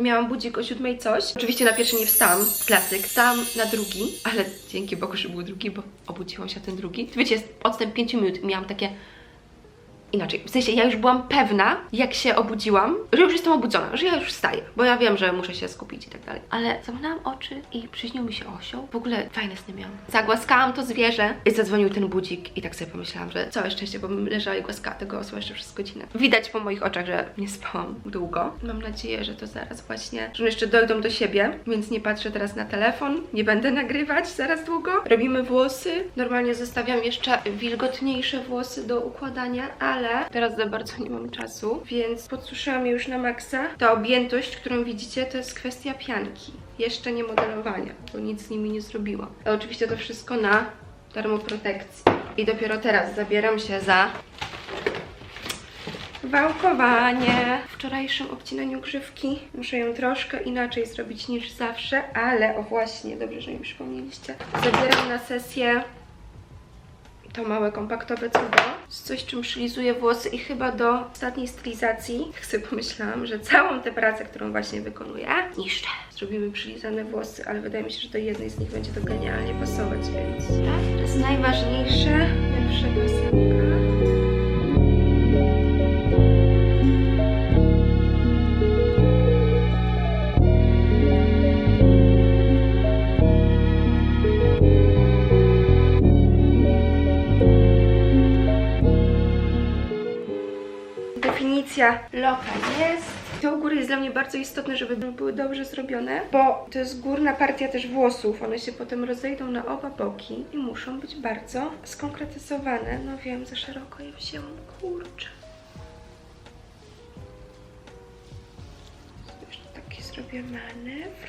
Miałam budzik o siódmej coś. Oczywiście na pierwszy nie wstałam, klasyk. Wstałam na drugi, ale dzięki Bogu, że był drugi, bo obudziłam się ten drugi. Wiecie, jest odstęp 5 minut i miałam takie... Inaczej, w sensie ja już byłam pewna, jak się obudziłam, że już jestem obudzona, że ja już wstaję, bo ja wiem, że muszę się skupić i tak dalej. Ale zamknęłam oczy i przyśnił mi się osioł. W ogóle fajne sny miałam. Zagłaskałam to zwierzę i zadzwonił ten budzik i tak sobie pomyślałam, że całe szczęście, bo bym leżała i głaskała tego osła jeszcze przez godzinę. Widać po moich oczach, że nie spałam długo. Mam nadzieję, że to zaraz właśnie, że jeszcze dojdą do siebie, więc nie patrzę teraz na telefon, nie będę nagrywać zaraz długo. Robimy włosy. Normalnie zostawiam jeszcze wilgotniejsze włosy do układania, ale teraz za bardzo nie mam czasu, więc podsuszyłam już na maksa. Ta objętość, którą widzicie, to jest kwestia pianki. Jeszcze nie modelowania, bo nic z nimi nie zrobiłam. Oczywiście to wszystko na termoprotekcji. I dopiero teraz zabieram się za Wałkowanie. W wczorajszym obcinaniu grzywki muszę ją troszkę inaczej zrobić niż zawsze, ale o właśnie, dobrze, że mi przypomnieliście. Zabieram na sesję to małe kompaktowe cudo. Z coś, czym przylizuję włosy i chyba do ostatniej stylizacji, tak sobie pomyślałam, że całą tę pracę, którą właśnie wykonuję, niszczę. Zrobimy przylizane włosy, ale wydaje mi się, że do jednej z nich będzie to genialnie pasować, więc... Tak, to jest najważniejsze, pierwsza piosenka. Definicja loka jest. To u góry jest dla mnie bardzo istotne, żeby były dobrze zrobione, bo to jest górna partia też włosów. One się potem rozejdą na oba boki i muszą być bardzo skonkretyzowane. No wiem, za szeroko je wzięłam, kurczę. Jeszcze taki zrobię manewr.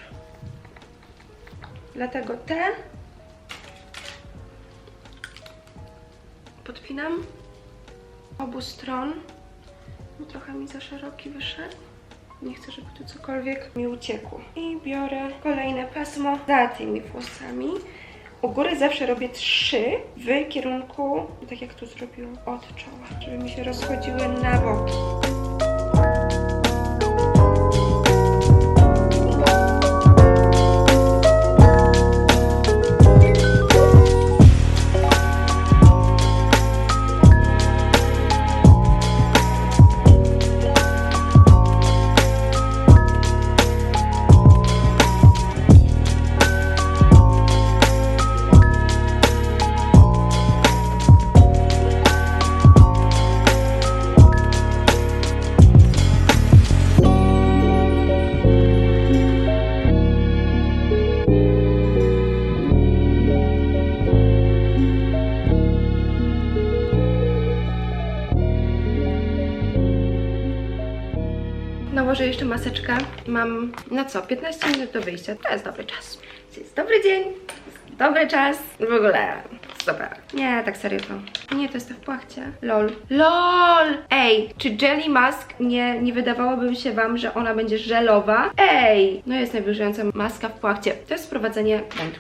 Dlatego te podpinam obu stron. No, trochę mi za szeroki wyszedł. Nie chcę, żeby tu cokolwiek mi uciekło. I biorę kolejne pasmo za tymi włosami. U góry zawsze robię trzy w kierunku, tak jak tu zrobiłam, od czoła, żeby mi się rozchodziły na boki. Mam na co? 15 minut do wyjścia. To jest dobry czas. Jest dobry dzień. Dobry czas. W ogóle super. Nie, tak serio to. Nie, to jest to w płachcie. LOL. LOL! Ej, czy Jelly Mask nie, nie wydawałoby się wam, że ona będzie żelowa? Ej! No jest najwyższa maska w płachcie. To jest wprowadzenie trendu.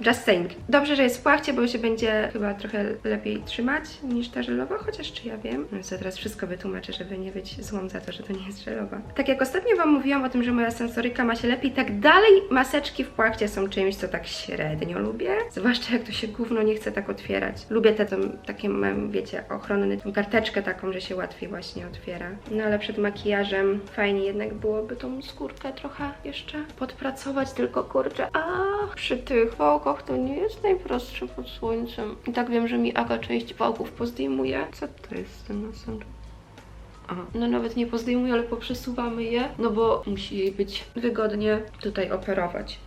Just saying. Dobrze, że jest w płachcie, bo się będzie chyba trochę lepiej trzymać niż ta żelowa, chociaż czy ja wiem. No co teraz wszystko wytłumaczę, żeby nie być złą za to, że to nie jest żelowa. Tak jak ostatnio Wam mówiłam o tym, że moja sensoryka ma się lepiej, tak dalej maseczki w płachcie są czymś, co tak średnio lubię. Zwłaszcza jak to się gówno nie chce tak otwierać. Lubię te tam, takie, mam, wiecie, ochronny, tą karteczkę taką, że się łatwiej właśnie otwiera. No ale przed makijażem fajnie jednak byłoby tą skórkę trochę jeszcze podpracować, tylko kurczę, a przy tych wałkach to nie jest najprostsze pod słońcem. I tak wiem, że mi Aga część wałków pozdejmuje. Co to jest ten następny? Aha. No nawet nie pozdejmuje, ale poprzesuwamy je, no bo musi jej być wygodnie tutaj operować.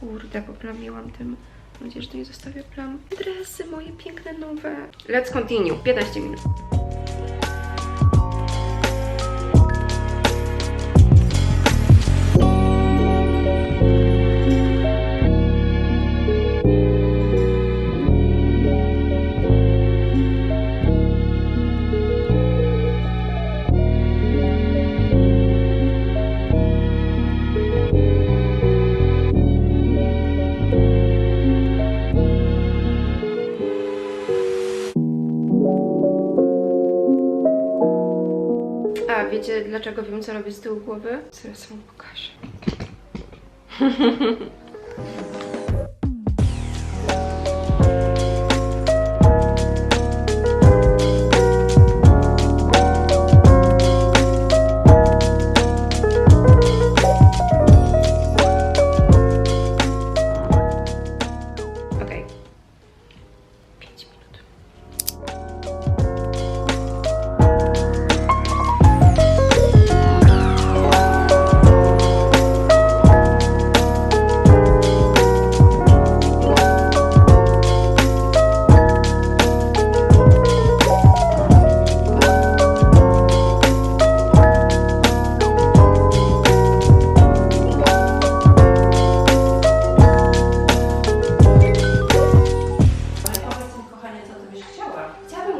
Kurde, poplamiłam tym. Mam nadzieję, że nie zostawię plam. Dresy moje piękne, nowe. Let's continue. 15 minut. Dlaczego wiem, co robię z tyłu głowy? Zaraz wam pokażę.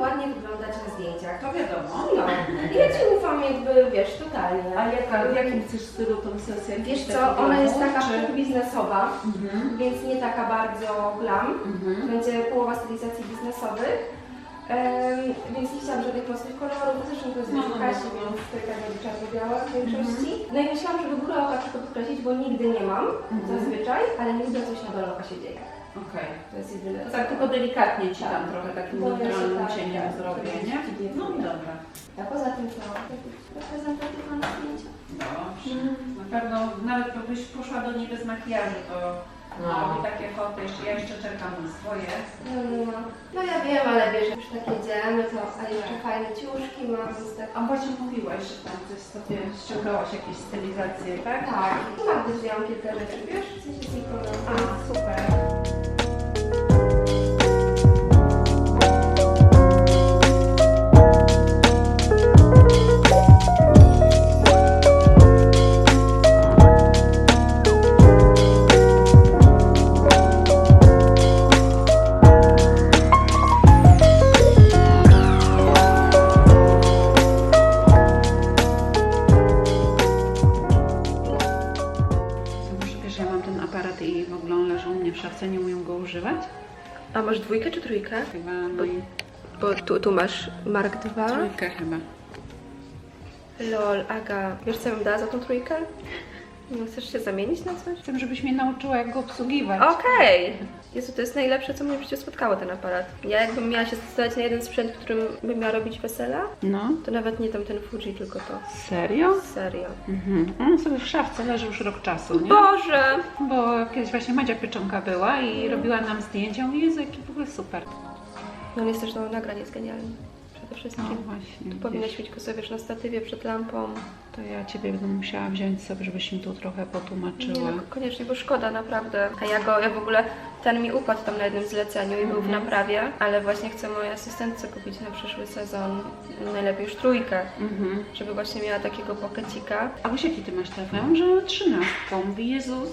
ładnie wyglądać na zdjęciach. To wiadomo. No, ja ci ufam jakby, wiesz, totalnie. A jaka, w jakim chcesz stylu tą sesję? Wiesz co, ona jest taka czy... biznesowa, Mhm. więc nie taka bardzo glam. Mhm. Będzie połowa stylizacji biznesowych. Em, więc nie chciałam żadnych mocnych kolorów, zresztą to jest No, no, no, Kasi, no, no. więc trójka będzie czarno-biała w większości. No i myślałam, żeby górę oka tylko podkreślić, bo nigdy nie mam Mhm. zazwyczaj, ale nigdy coś na dole oka się dzieje. Okej. To jest jedyne. To tak tylko delikatnie ci tam Tak. trochę takim Bo ja się naturalnym tak- cieniem tak, zrobię, tak, nie? tak, No tak. dobra. A poza tym to reprezentatywne zdjęcia. Dobrze. Na pewno nawet jakbyś poszła do niej bez makijażu, to No. robi takie foty. Jeszcze, ja jeszcze czekam na swoje. No, no, no. no ja wiem, ale wiesz, jak już tak jedziemy, to a jeszcze fajne ciuszki mam, więc tak... A właśnie mówiłaś, że tam coś sobie ściągałaś jakieś stylizacje, tak? Tak, i Magdy wzięłam kilka rzeczy, wiesz, w sensie z Nikolą. A, super. A masz dwójkę czy trójkę? Chyba, no i Bo tu, tu masz Mark 2. trójkę chyba. Lol, Aga, wiesz co bym dała za tą trójkę? No, chcesz się zamienić na coś? Chcę, żebyś mnie nauczyła, jak go obsługiwać. Okej! Jezu, to jest najlepsze, co mnie w życiu spotkało, ten aparat. Ja jakbym miała się zdecydować na jeden sprzęt, którym bym miała robić wesela, No, to nawet nie tam ten Fuji, tylko to. serio? Serio. Mhm. On sobie w szafce leży już rok czasu, nie? Boże! Bo kiedyś właśnie Madzia Pieczonka była i robiła nam zdjęcia. Jezu, jaki w ogóle super. No on jest też, no, nagranie jest genialne. Przede wszystkim. No właśnie. Powinnaś mieć go sobie wiesz, na statywie przed lampą. To ja Ciebie będę musiała wziąć sobie, żebyś mi tu trochę Nie, potłumaczyła. no, koniecznie, bo szkoda naprawdę. A ja go, ja w ogóle, ten mi upadł tam na jednym zleceniu i był w Mhm. naprawie, ale właśnie chcę mojej asystentce kupić na przyszły sezon najlepiej już trójkę, Mhm. żeby właśnie miała takiego pokecika. A wiesz, jaki Ty masz telefon? Że trzynastką. Jezus,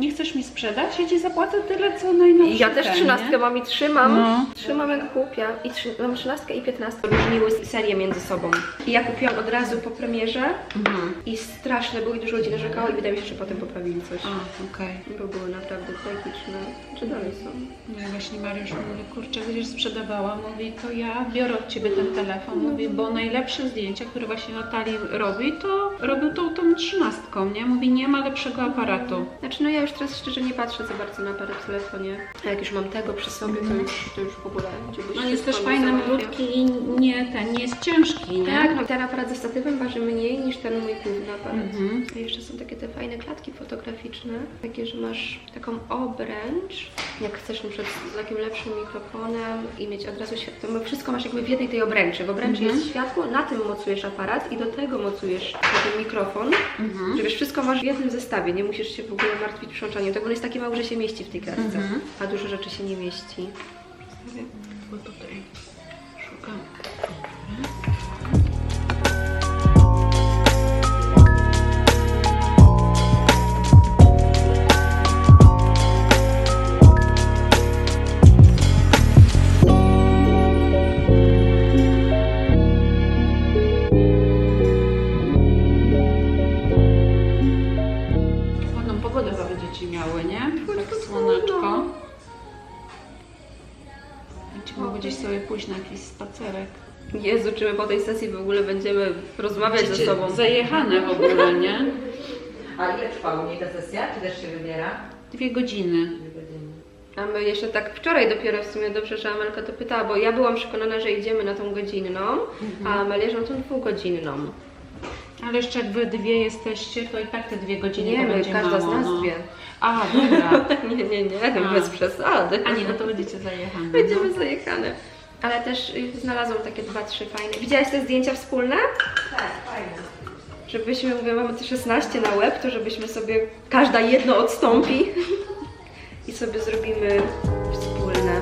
nie chcesz mi sprzedać? Ja Ci zapłacę tyle, co najnowsze ja też trzynastkę mam i trzymam. No. Trzymam jak głupia. I trzy, mam trzynastkę i piętnastkę. Różniły serie między sobą. I ja kupiłam od razu po premierze Mhm. i straszne były, dużo ludzi narzekało i wydaje mi się, że potem poprawili coś. A, okej. Bo były naprawdę tragiczne. Czy dalej są? No i właśnie Mariusz mówi, kurczę, będziesz sprzedawała. Mówi, to ja biorę od Ciebie ten telefon. Mówi, bo najlepsze zdjęcia, które właśnie Natalii robi, to robił tą, tą trzynastką, nie? Mówi, nie ma lepszego aparatu. Znaczy, no ja już teraz szczerze nie patrzę za bardzo na aparat w telefonie. A jak już mam tego przy sobie, to już, to już w ogóle gdzie byś No jest też fajny, malutki i nie, ten nie jest ciężki, nie? Tak, no ten aparat ze statywem waży mniej niż ten mój główny aparat. Mhm. A jeszcze są takie te fajne klatki fotograficzne, takie, że masz taką obręcz, jak chcesz na przykład z takim lepszym mikrofonem i mieć od razu światło, wszystko masz jakby w jednej tej obręczy. W obręczy Mhm. jest światło, na tym mocujesz aparat i do tego mocujesz ten mikrofon, Mhm. że wiesz, wszystko masz w jednym zestawie, nie musisz się w ogóle martwić To w ogóle jest takie mało, że się mieści w tej klatce, Mhm. a dużo rzeczy się nie mieści. Bo tutaj szukam. Mogły gdzieś sobie pójść na jakiś spacerek. Jezu, czy my po tej sesji w ogóle będziemy rozmawiać ze sobą? Zajechane w ogóle, nie? A ile trwa u niej ta sesja? Czy też się wybiera? Dwie godziny. Dwie godziny. A my jeszcze tak wczoraj dopiero w sumie dobrze, że Amelka to pytała, bo ja byłam przekonana, że idziemy na tą godzinną, a Amelia, że na tą dwugodzinną. Ale jeszcze jak wy dwie jesteście, to i tak te dwie godziny Nie, to my, będzie każda mało, z nas no. dwie. A, dobra. Nie, nie, nie, no A. bez przesady. A nie, no to będziecie zajechane. Będziemy zajechane. Ale też y, znalazłam takie dwa, trzy fajne. Widziałaś te zdjęcia wspólne? Tak, fajne. Żebyśmy, mówię, mamy te 16 na łeb, to żebyśmy sobie, każda jedno odstąpi i sobie zrobimy wspólne.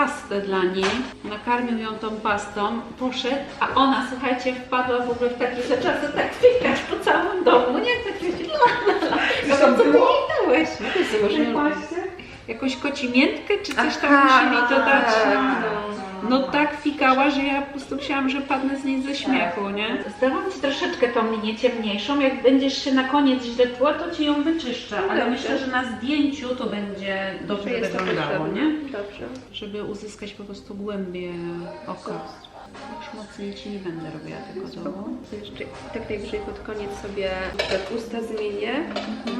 Pastę dla niej, nakarmił ją tą pastą, poszedł, a ona, słuchajcie, wpadła w ogóle w taki zaczęła tak fikać po całym domu, nie? Tak wiecie, la, la, la. Co ty jej dałeś? Może Jakąś kocimiętkę, czy coś tam Aha, musi mi to dać? no. No tak fikała, że ja po prostu myślałam, że padnę z niej ze śmiechu, nie? Zdałam Ci troszeczkę tą linię ciemniejszą, jak będziesz się na koniec źle tła, to Ci ją wyczyszczę, ale Dobrze. myślę, że na zdjęciu to będzie dobrze Jest to wyglądało, potrzebne. nie? Dobrze. Żeby uzyskać po prostu głębię oka. Już mocniej Ci nie będę robiła tego dołu. Jeszcze tak najwyżej pod koniec sobie tak usta zmienię,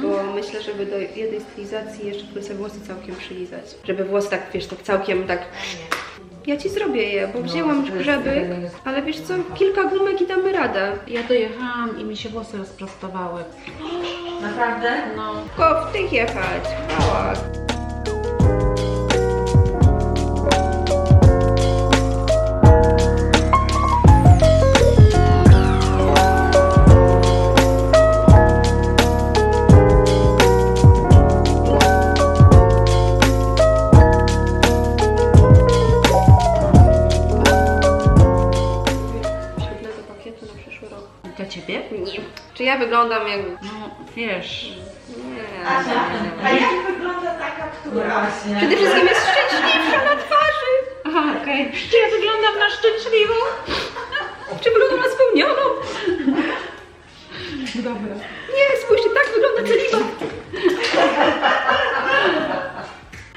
bo myślę, żeby do jednej stylizacji jeszcze sobie włosy całkiem przylizać. Żeby włosy tak, wiesz, tak całkiem tak... Ja Ci zrobię je, bo wzięłam to jest grzeby, fajne. ale wiesz co, kilka gumek i damy radę. Ja dojechałam i mi się włosy rozprostowały. Naprawdę? No, Tylko w tych jechać, chwała. Dla Ciebie? Nie. Czy ja wyglądam jak... No, wiesz, Nie. A jak wygląda taka, która? Właśnie. Przede wszystkim jest szczęśliwsza na twarzy. Aha, okej. Czy ja wyglądam na szczęśliwą? Czy wyglądam na spełnioną? Dobra. Nie, spójrzcie, tak wygląda celibat.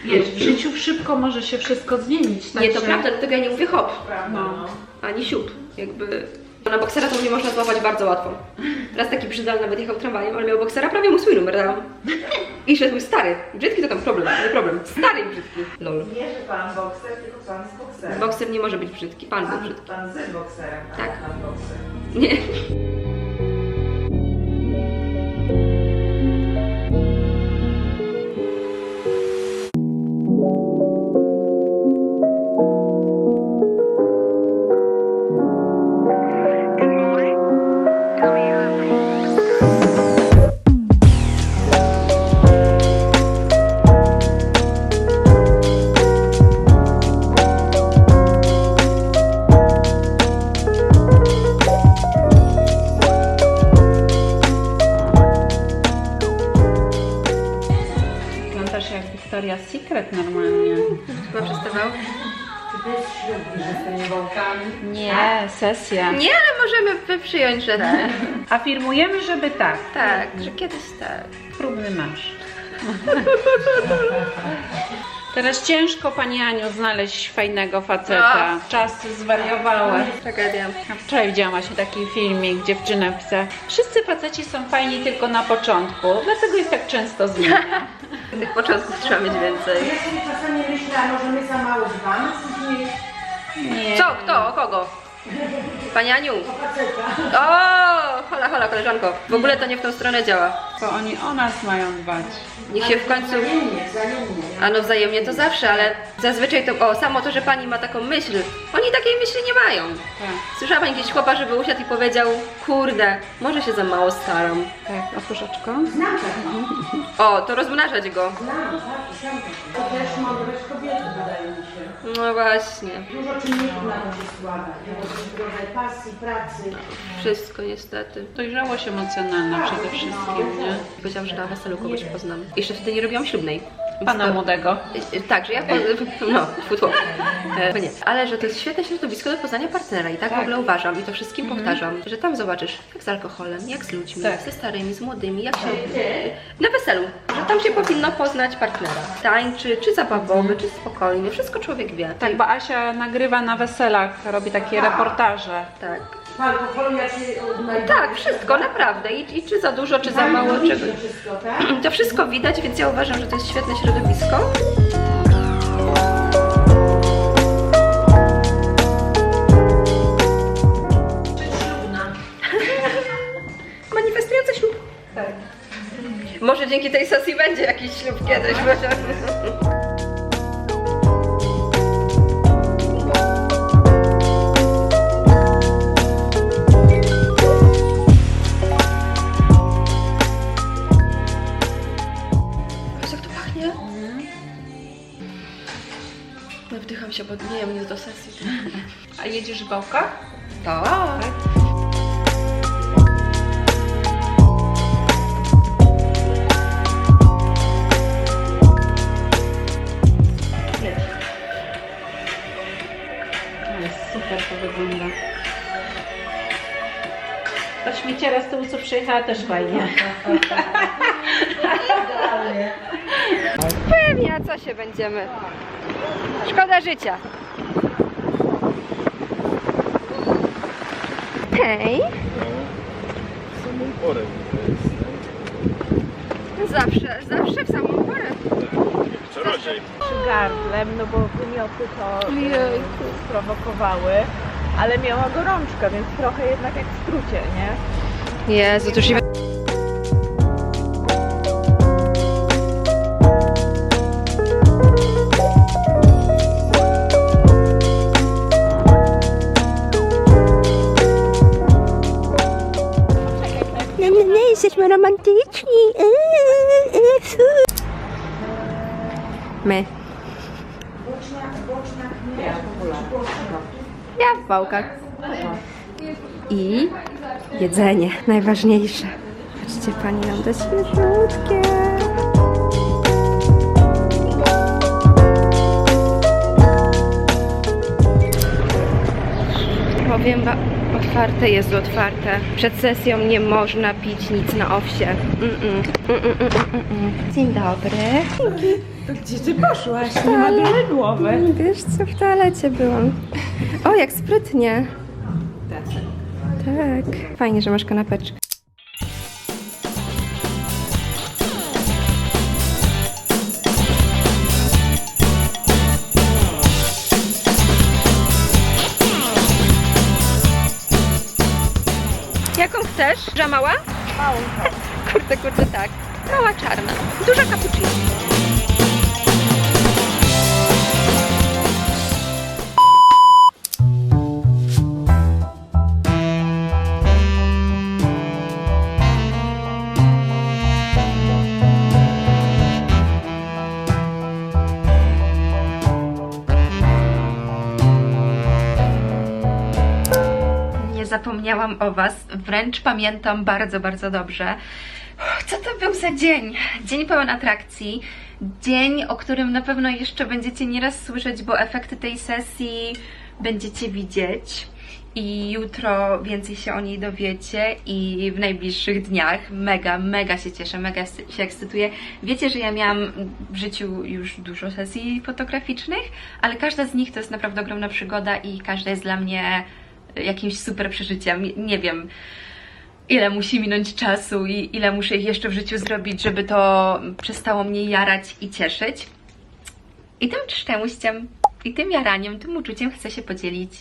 Wiesz, w życiu szybko może się wszystko zmienić. Nie, to także- prawda, dlatego ja nie mówię hop, No. ani siup. Jakby... Na boksera to mnie można złapać bardzo łatwo. Raz taki brzydal nawet jechał tramwajem, ale miał boksera, prawie mu swój numer dałam. I szedł mój stary. Brzydki to tam problem, nie problem. Stary i brzydki. Lol. Nie, że pan bokser, tylko pan z bokserem. Bokser nie może być brzydki, pan był Pan, brzydki. pan z bokserem, a Tak. pan bokser. Nie. Victoria's Secret normalnie. Chyba przestawał? Nie, sesja. Nie, ale możemy przyjąć, że tak. Afirmujemy, żeby tak. Tak, że kiedyś tak. Próbny masz. Teraz ciężko Pani Aniu znaleźć fajnego faceta. Czasy zwariowały. Tragedia. A Wczoraj widziałam właśnie taki filmik, dziewczyna pisała Wszyscy faceci są fajni tylko na początku, dlatego ich tak często zmienia. Tych początków trzeba mieć więcej. Ja sobie czasami myślę, a może my za mało dbamy? Nie. Co? Kto? O kogo? Pani Aniu. O, hola, hola, koleżanko. W ogóle to nie w tą stronę działa. To oni o nas mają dbać. Niech się w końcu... Wzajemnie, wzajemnie. A no wzajemnie to zawsze, ale zazwyczaj to... O, samo to, że pani ma taką myśl. Oni takiej myśli nie mają. Tak, Słyszała pani kiedyś chłopa, żeby usiadł i powiedział Kurde, może się za mało staram. tak. Otwórz oczko. Znam takich. O, to rozmnażać go. Tak. To też mądrość kobiety, wydaje mi się. No właśnie. Dużo czynników na to się składa. Jakiś rodzaj pasji, pracy. Wszystko niestety. Dojrzałość emocjonalna przede wszystkim, nie? Powiedziałam, że na weselu kogoś poznam. Jeszcze wtedy nie robiłam ślubnej. Pana To- młodego. Y, Tak, że ja po, no, tfu. E, nie. Ale że to jest świetne środowisko do poznania partnera i tak, w ogóle uważam i to wszystkim powtarzam, że tam zobaczysz jak z alkoholem, jak z ludźmi, Tak. ze starymi, z młodymi, jak się na weselu, że tam się powinno poznać partnera. Tańczy, czy zabawowy, czy spokojny, wszystko człowiek wie. Tak, bo Asia nagrywa na weselach, robi takie reportaże. Tak. W alkoholu jak się. Tak, wszystko, naprawdę. I, I czy za dużo, czy za mało, czy... To wszystko, tak? To wszystko widać, więc ja uważam, że to jest świetne środowisko. Przedślubna. Manifestujące ślub. Tak. Może dzięki tej sesji będzie jakiś ślub kiedyś. Może. się, bo nie wiem, do sesji. A jedziesz w bałkach? Tak. Jest super to wygląda. Ta śmieciara z tyłu co przyjechała też fajnie. Pewnie, a co się będziemy? Szkoda życia. Hej, samą porę to jest. zawsze, zawsze w samą porę. Czarodziej. gardlem, no bo wymioty to e, Ojejku. sprowokowały, ale miała gorączkę, więc trochę jednak jak w skrócie, nie? Jezu, to już. Nie, I jedzenie, najważniejsze. Patrzcie, pani nam to świeżutkie. Powiem wam, otwarte jest otwarte. Przed sesją nie można pić nic na owsie. Mm-mm. Mm-mm, mm-mm, mm-mm. Dzień dobry. To gdzie ty poszłaś? Nie ma białej głowy. Wiesz co, w toalecie byłam. O, jak sprytnie. Tak. Fajnie, że masz kanapeczkę. Jaką chcesz? Duża mała? Małą Kurde, kurde, tak. Mała czarna. Duża cappuccino. Zapomniałam o Was, wręcz pamiętam bardzo, bardzo dobrze. Co to był za dzień? Dzień pełen atrakcji. Dzień, o którym na pewno jeszcze będziecie nieraz słyszeć, bo efekty tej sesji będziecie widzieć. I jutro więcej się o niej dowiecie i w najbliższych dniach. Mega, mega się cieszę, mega się ekscytuję. Wiecie, że ja miałam w życiu już dużo sesji fotograficznych, ale każda z nich to jest naprawdę ogromna przygoda i każda jest dla mnie jakimś super przeżyciem. Nie wiem, ile musi minąć czasu i ile muszę ich jeszcze w życiu zrobić, żeby to przestało mnie jarać i cieszyć. I tym szczęściem, i tym jaraniem, tym uczuciem chcę się podzielić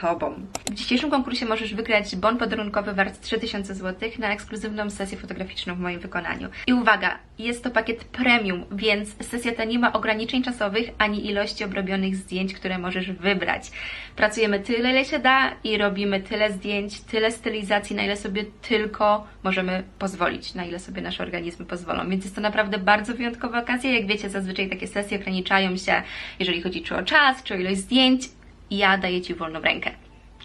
Tobą. W dzisiejszym konkursie możesz wygrać bon podarunkowy wart 3000 zł na ekskluzywną sesję fotograficzną w moim wykonaniu. I uwaga, jest to pakiet premium, więc sesja ta nie ma ograniczeń czasowych ani ilości obrobionych zdjęć, które możesz wybrać. Pracujemy tyle, ile się da i robimy tyle zdjęć, tyle stylizacji, na ile sobie tylko możemy pozwolić, na ile sobie nasze organizmy pozwolą. Więc jest to naprawdę bardzo wyjątkowa okazja. Jak wiecie, zazwyczaj takie sesje ograniczają się, jeżeli chodzi czy o czas, czy o ilość zdjęć. Ja daję Ci wolną rękę.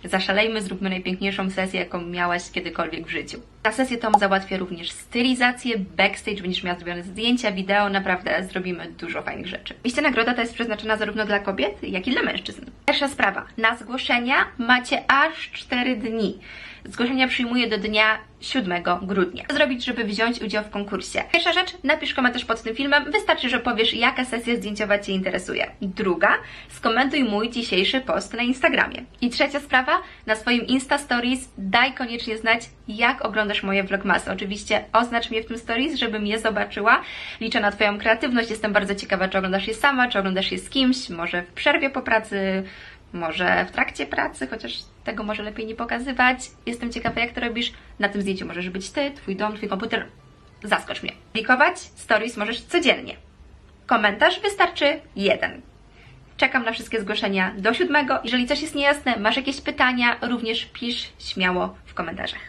Zaszalejmy, zróbmy najpiękniejszą sesję, jaką miałaś kiedykolwiek w życiu. Na sesję tą załatwię również stylizację, backstage, będziesz miała zrobione zdjęcia, wideo, naprawdę zrobimy dużo fajnych rzeczy. Liście nagroda ta jest przeznaczona zarówno dla kobiet, jak i dla mężczyzn. Pierwsza sprawa. Na zgłoszenia macie aż 4 dni. Zgłoszenia przyjmuję do dnia 7 grudnia. Co zrobić, żeby wziąć udział w konkursie? Pierwsza rzecz, napisz komentarz pod tym filmem. Wystarczy, że powiesz, jaka sesja zdjęciowa Cię interesuje. Druga, skomentuj mój dzisiejszy post na Instagramie. I trzecia sprawa, na swoim Insta Stories daj koniecznie znać, jak oglądasz moje vlogmasy. Oczywiście oznacz mnie w tym stories, żebym je zobaczyła. Liczę na Twoją kreatywność. Jestem bardzo ciekawa, czy oglądasz je sama, czy oglądasz je z kimś, może w przerwie po pracy, może w trakcie pracy, chociaż tego może lepiej nie pokazywać. Jestem ciekawa, jak to robisz. Na tym zdjęciu możesz być Ty, Twój dom, Twój komputer. Zaskocz mnie. Klikować stories możesz codziennie. Komentarz wystarczy jeden. Czekam na wszystkie zgłoszenia do siódmego. Jeżeli coś jest niejasne, masz jakieś pytania, również pisz śmiało w komentarzach.